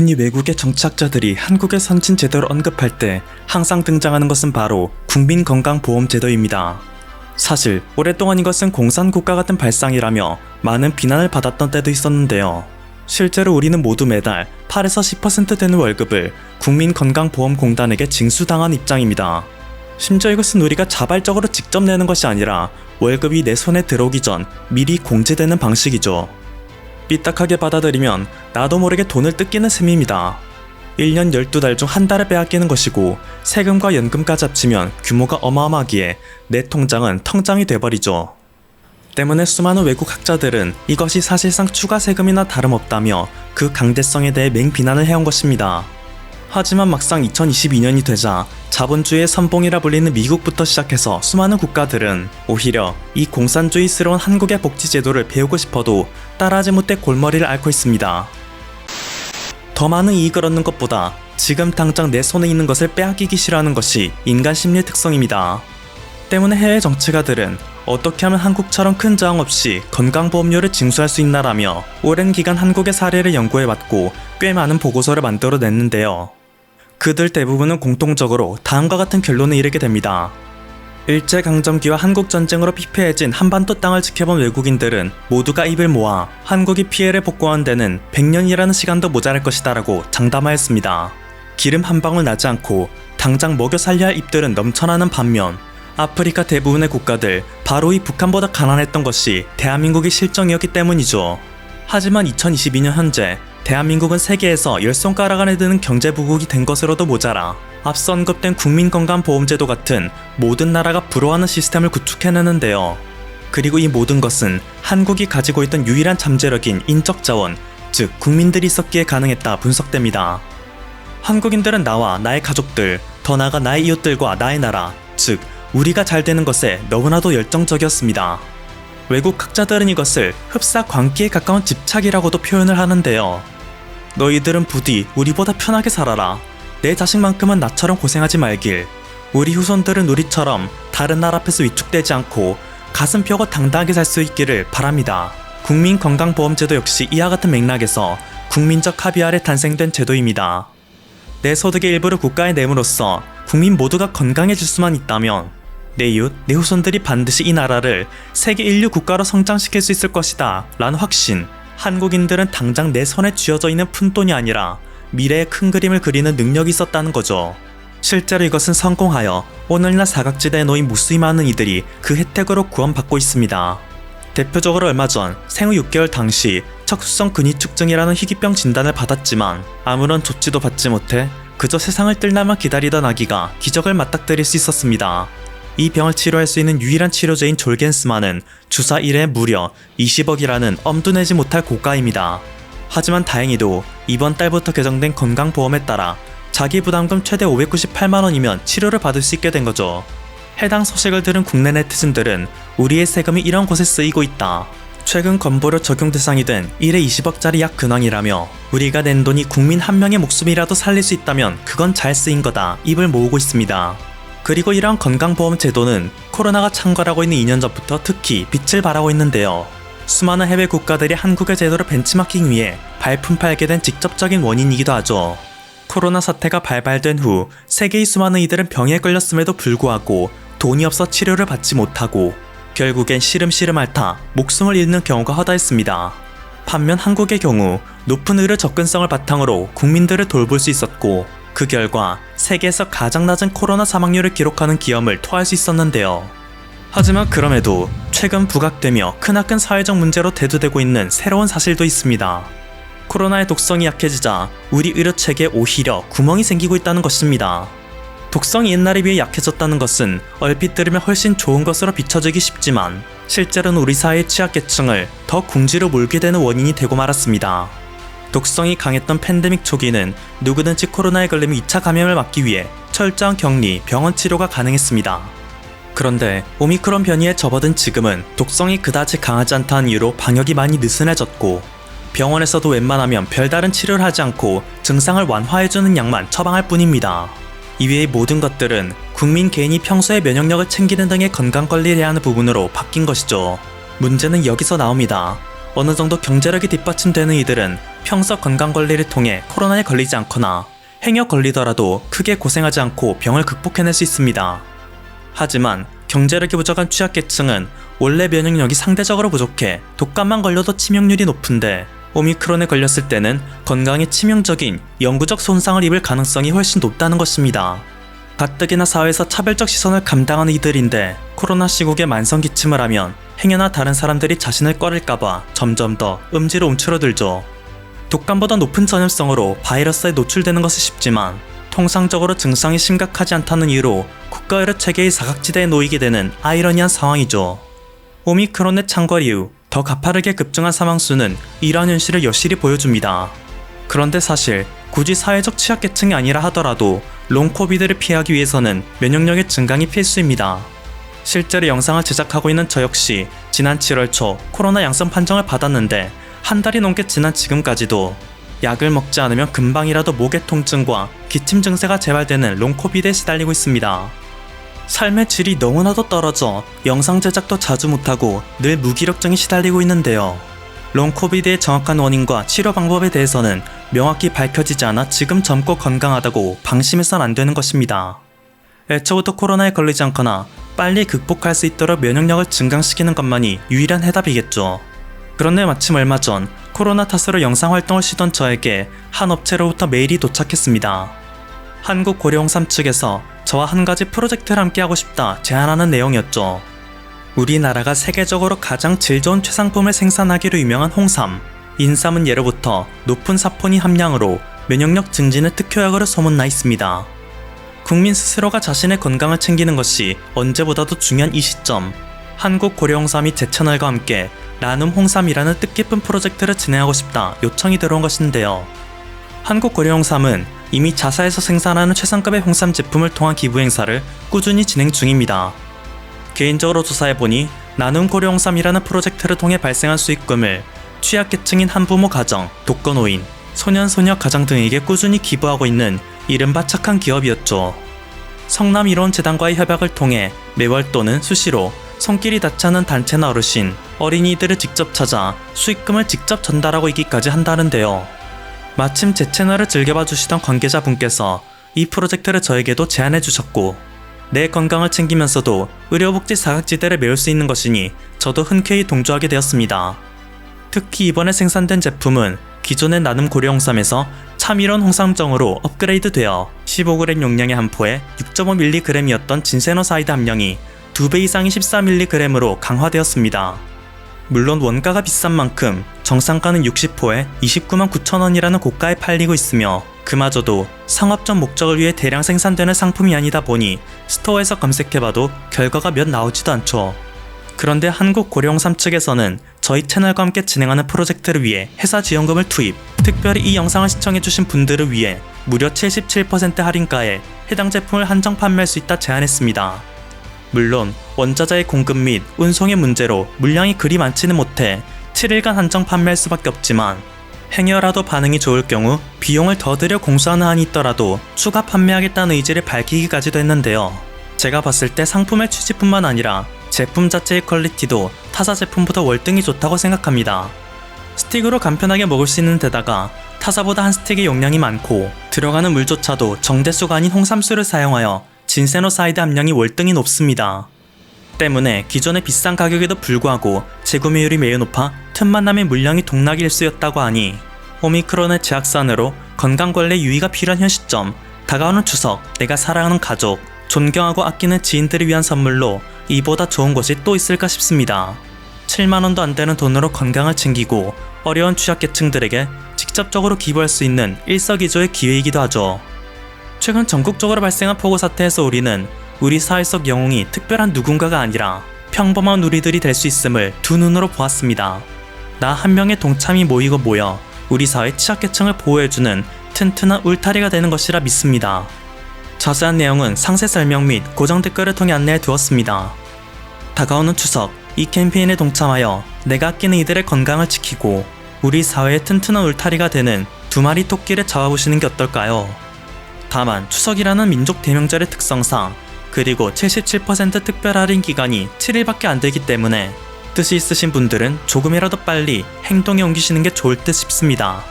흔히 외국의 정치학자들이 한국의 선진 제도를 언급할 때 항상 등장하는 것은 바로 국민건강보험 제도입니다. 사실 오랫동안 이것은 공산국가 같은 발상이라며 많은 비난을 받았던 때도 있었는데요. 실제로 우리는 모두 매달 8에서 10% 되는 월급을 국민건강보험공단에게 징수당한 입장입니다. 심지어 이것은 우리가 자발적으로 직접 내는 것이 아니라 월급이 내 손에 들어오기 전 미리 공제되는 방식이죠. 삐딱하게 받아들이면 나도 모르게 돈을 뜯기는 셈입니다. 1년 12달 중 한 달을 빼앗기는 것이고 세금과 연금까지 합치면 규모가 어마어마하기에 내 통장은 텅장이 돼버리죠. 때문에 수많은 외국 학자들은 이것이 사실상 추가 세금이나 다름없다며 그 강대성에 대해 맹비난을 해온 것입니다. 하지만 막상 2022년이 되자 자본주의의 선봉이라 불리는 미국부터 시작해서 수많은 국가들은 오히려 이 공산주의스러운 한국의 복지제도를 배우고 싶어도 따라하지 못해 골머리를 앓고 있습니다. 더 많은 이익을 얻는 것보다 지금 당장 내 손에 있는 것을 빼앗기기 싫어하는 것이 인간 심리의 특성입니다. 때문에 해외 정치가들은 어떻게 하면 한국처럼 큰 저항 없이 건강보험료를 징수할 수 있나라며 오랜 기간 한국의 사례를 연구해봤고 꽤 많은 보고서를 만들어냈는데요. 그들 대부분은 공통적으로 다음과 같은 결론에 이르게 됩니다. 일제강점기와 한국전쟁으로 피폐해진 한반도 땅을 지켜본 외국인들은 모두가 입을 모아 한국이 피해를 복구하는 데는 100년이라는 시간도 모자랄 것이다 라고 장담하였습니다. 기름 한 방울 나지 않고 당장 먹여 살려야 할 입들은 넘쳐나는 반면 아프리카 대부분의 국가들 바로 이 북한보다 가난했던 것이 대한민국의 실정이었기 때문이죠. 하지만 2022년 현재 대한민국은 세계에서 열 손가락 안에 드는 경제 부국이 된 것으로도 모자라 앞서 언급된 국민건강보험제도 같은 모든 나라가 부러워하는 시스템을 구축해내는데요. 그리고 이 모든 것은 한국이 가지고 있던 유일한 잠재력인 인적 자원, 즉 국민들이 있었기에 가능했다 분석됩니다. 한국인들은 나와 나의 가족들, 더 나아가 나의 이웃들과 나의 나라, 즉 우리가 잘 되는 것에 너무나도 열정적이었습니다. 외국 학자들은 이것을 흡사 광기에 가까운 집착이라고도 표현을 하는데요. 너희들은 부디 우리보다 편하게 살아라. 내 자식만큼은 나처럼 고생하지 말길. 우리 후손들은 우리처럼 다른 나라 앞에서 위축되지 않고 가슴 펴고 당당하게 살 수 있기를 바랍니다. 국민건강보험제도 역시 이와 같은 맥락에서 국민적 합의 아래 탄생된 제도입니다. 내 소득의 일부를 국가에 내므로써 국민 모두가 건강해질 수만 있다면 내 이웃, 내 후손들이 반드시 이 나라를 세계 인류 국가로 성장시킬 수 있을 것이다 라는 확신 한국인들은 당장 내 손에 쥐어져 있는 푼돈이 아니라 미래의 큰 그림을 그리는 능력이 있었다는 거죠. 실제로 이것은 성공하여 오늘날 사각지대에 놓인 무수히 많은 이들이 그 혜택으로 구원받고 있습니다. 대표적으로 얼마 전 생후 6개월 당시 척수성 근위축증이라는 희귀병 진단을 받았지만 아무런 조치도 받지 못해 그저 세상을 뜰 날만 기다리던 아기가 기적을 맞닥뜨릴 수 있었습니다. 이 병을 치료할 수 있는 유일한 치료제인 졸겐스만은 주사 1회 무려 20억이라는 엄두내지 못할 고가입니다. 하지만 다행히도 이번 달부터 개정된 건강보험에 따라 자기 부담금 최대 598만원이면 치료를 받을 수 있게 된 거죠. 해당 소식을 들은 국내 네티즌들은 우리의 세금이 이런 곳에 쓰이고 있다. 최근 건보료 적용 대상이 된 1회 20억짜리 약 근황이라며 우리가 낸 돈이 국민 한 명의 목숨이라도 살릴 수 있다면 그건 잘 쓰인 거다 입을 모으고 있습니다. 그리고 이러한 건강보험 제도는 코로나가 창궐하고 있는 2년 전부터 특히 빛을 발하고 있는데요. 수많은 해외 국가들이 한국의 제도를 벤치마킹 위해 발품 팔게 된 직접적인 원인이기도 하죠. 코로나 사태가 발발된 후 세계의 수많은 이들은 병에 걸렸음에도 불구하고 돈이 없어 치료를 받지 못하고 결국엔 시름시름 앓다 목숨을 잃는 경우가 허다했습니다. 반면 한국의 경우 높은 의료 접근성을 바탕으로 국민들을 돌볼 수 있었고 그 결과 세계에서 가장 낮은 코로나 사망률을 기록하는 기염을 토할 수 있었는데요. 하지만 그럼에도 최근 부각되며 크나큰 사회적 문제로 대두되고 있는 새로운 사실도 있습니다. 코로나의 독성이 약해지자 우리 의료 체계에 오히려 구멍이 생기고 있다는 것입니다. 독성이 옛날에 비해 약해졌다는 것은 얼핏 들으면 훨씬 좋은 것으로 비춰지기 쉽지만 실제로는 우리 사회의 취약계층을 더 궁지로 몰게 되는 원인이 되고 말았습니다. 독성이 강했던 팬데믹 초기는 누구든지 코로나에 걸리면 2차 감염을 막기 위해 철저한 격리, 병원 치료가 가능했습니다. 그런데 오미크론 변이에 접어든 지금은 독성이 그다지 강하지 않다는 이유로 방역이 많이 느슨해졌고 병원에서도 웬만하면 별다른 치료를 하지 않고 증상을 완화해주는 약만 처방할 뿐입니다. 이외의 모든 것들은 국민 개인이 평소에 면역력을 챙기는 등의 건강 관리를 해야 하는 부분으로 바뀐 것이죠. 문제는 여기서 나옵니다. 어느 정도 경제력이 뒷받침되는 이들은 평소 건강관리를 통해 코로나에 걸리지 않거나 행여 걸리더라도 크게 고생하지 않고 병을 극복해낼 수 있습니다. 하지만 경제력이 부족한 취약계층은 원래 면역력이 상대적으로 부족해 독감만 걸려도 치명률이 높은데 오미크론에 걸렸을 때는 건강에 치명적인 영구적 손상을 입을 가능성이 훨씬 높다는 것입니다. 가뜩이나 사회에서 차별적 시선을 감당하는 이들인데 코로나 시국에 만성 기침을 하면 행여나 다른 사람들이 자신을 꺼릴까봐 점점 더 음지로 움츠러들죠. 독감보다 높은 전염성으로 바이러스에 노출되는 것은 쉽지만 통상적으로 증상이 심각하지 않다는 이유로 국가의료 체계의 사각지대에 놓이게 되는 아이러니한 상황이죠. 오미크론의 창궐 이후 더 가파르게 급증한 사망수는 이러한 현실을 여실히 보여줍니다. 그런데 사실 굳이 사회적 취약계층이 아니라 하더라도 롱코비드를 피하기 위해서는 면역력의 증강이 필수입니다. 실제로 영상을 제작하고 있는 저 역시 지난 7월 초 코로나 양성 판정을 받았는데 한 달이 넘게 지난 지금까지도 약을 먹지 않으면 금방이라도 목의 통증과 기침 증세가 재발되는 롱코비드에 시달리고 있습니다. 삶의 질이 너무나도 떨어져 영상 제작도 자주 못하고 늘 무기력증에 시달리고 있는데요. 롱코비드의 정확한 원인과 치료 방법에 대해서는 명확히 밝혀지지 않아 지금 젊고 건강하다고 방심해선 안 되는 것입니다. 애초부터 코로나에 걸리지 않거나 빨리 극복할 수 있도록 면역력을 증강시키는 것만이 유일한 해답이겠죠. 그런데 마침 얼마 전 코로나 탓으로 영상 활동을 쉬던 저에게 한 업체로부터 메일이 도착했습니다. 한국 고려홍삼 측에서 저와 한 가지 프로젝트를 함께 하고 싶다 제안하는 내용이었죠. 우리나라가 세계적으로 가장 질 좋은 최상품을 생산하기로 유명한 홍삼. 인삼은 예로부터 높은 사포닌 함량으로 면역력 증진의 특효약으로 소문나 있습니다. 국민 스스로가 자신의 건강을 챙기는 것이 언제보다도 중요한 이 시점. 한국 고려홍삼이 제 채널과 함께 나눔 홍삼이라는 뜻깊은 프로젝트를 진행하고 싶다 요청이 들어온 것인데요. 한국 고려홍삼은 이미 자사에서 생산하는 최상급의 홍삼 제품을 통한 기부 행사를 꾸준히 진행 중입니다. 개인적으로 조사해보니 나눔 고려홍삼이라는 프로젝트를 통해 발생한 수익금을 취약계층인 한부모 가정, 독거노인, 소년소녀 가정 등에게 꾸준히 기부하고 있는 이른바 착한 기업이었죠. 성남 이론 재단과의 협약을 통해 매월 또는 수시로 손길이 않은 단체나 어르신, 어린이들을 직접 찾아 수익금을 직접 전달하고 있기까지 한다는데요. 마침 제 채널을 즐겨봐 주시던 관계자분께서 이 프로젝트를 저에게도 제안해 주셨고 내 건강을 챙기면서도 의료복지 사각지대를 메울 수 있는 것이니 저도 흔쾌히 동조하게 되었습니다. 특히 이번에 생산된 제품은 기존의 나눔 고려홍삼에서 참이론 홍삼정으로 업그레이드 되어 15g 용량의 한 포에 6.5mg이었던 진세노사이드 함량이 2배 이상인 14mg으로 강화되었습니다. 물론 원가가 비싼 만큼 정상가는 60포에 29만 9천 원이라는 고가에 팔리고 있으며 그마저도 상업적 목적을 위해 대량 생산되는 상품이 아니다 보니 스토어에서 검색해봐도 결과가 몇 나오지도 않죠. 그런데 한국 고려홍삼 측에서는 저희 채널과 함께 진행하는 프로젝트를 위해 회사 지원금을 투입, 특별히 이 영상을 시청해주신 분들을 위해 무려 77% 할인가에 해당 제품을 한정 판매할 수 있다 제안했습니다. 물론 원자재의 공급 및 운송의 문제로 물량이 그리 많지는 못해 7일간 한정 판매할 수밖에 없지만 행여라도 반응이 좋을 경우 비용을 더 들여 공수하는 한이 있더라도 추가 판매하겠다는 의지를 밝히기까지도 했는데요. 제가 봤을 때 상품의 취지뿐만 아니라 제품 자체의 퀄리티도 타사 제품보다 월등히 좋다고 생각합니다. 스틱으로 간편하게 먹을 수 있는 데다가 타사보다 한 스틱의 용량이 많고 들어가는 물조차도 정제수가 아닌 홍삼수를 사용하여 진세노사이드 함량이 월등히 높습니다. 때문에 기존의 비싼 가격에도 불구하고 재구매율이 매우 높아 틈만 나면 물량이 동락 일 수였다고 하니 오미크론의 재확산으로 건강관리에 유의가 필요한 현 시점 다가오는 추석 내가 사랑하는 가족 존경하고 아끼는 지인들을 위한 선물로 이보다 좋은 것이 또 있을까 싶습니다. 7만원도 안 되는 돈으로 건강을 챙기고 어려운 취약계층들에게 직접적으로 기부할 수 있는 일석이조의 기회이기도 하죠. 최근 전국적으로 발생한 폭우 사태에서 우리는 우리 사회 속 영웅이 특별한 누군가가 아니라 평범한 우리들이 될 수 있음을 두 눈으로 보았습니다. 나 한 명의 동참이 모이고 모여 우리 사회 취약계층을 보호해주는 튼튼한 울타리가 되는 것이라 믿습니다. 자세한 내용은 상세 설명 및 고정 댓글을 통해 안내해 두었습니다. 다가오는 추석, 이 캠페인에 동참하여 내가 아끼는 이들의 건강을 지키고 우리 사회의 튼튼한 울타리가 되는 두 마리 토끼를 잡아보시는 게 어떨까요? 다만 추석이라는 민족 대명절의 특성상 그리고 77% 특별 할인 기간이 7일밖에 안 되기 때문에 뜻이 있으신 분들은 조금이라도 빨리 행동에 옮기시는 게 좋을 듯 싶습니다.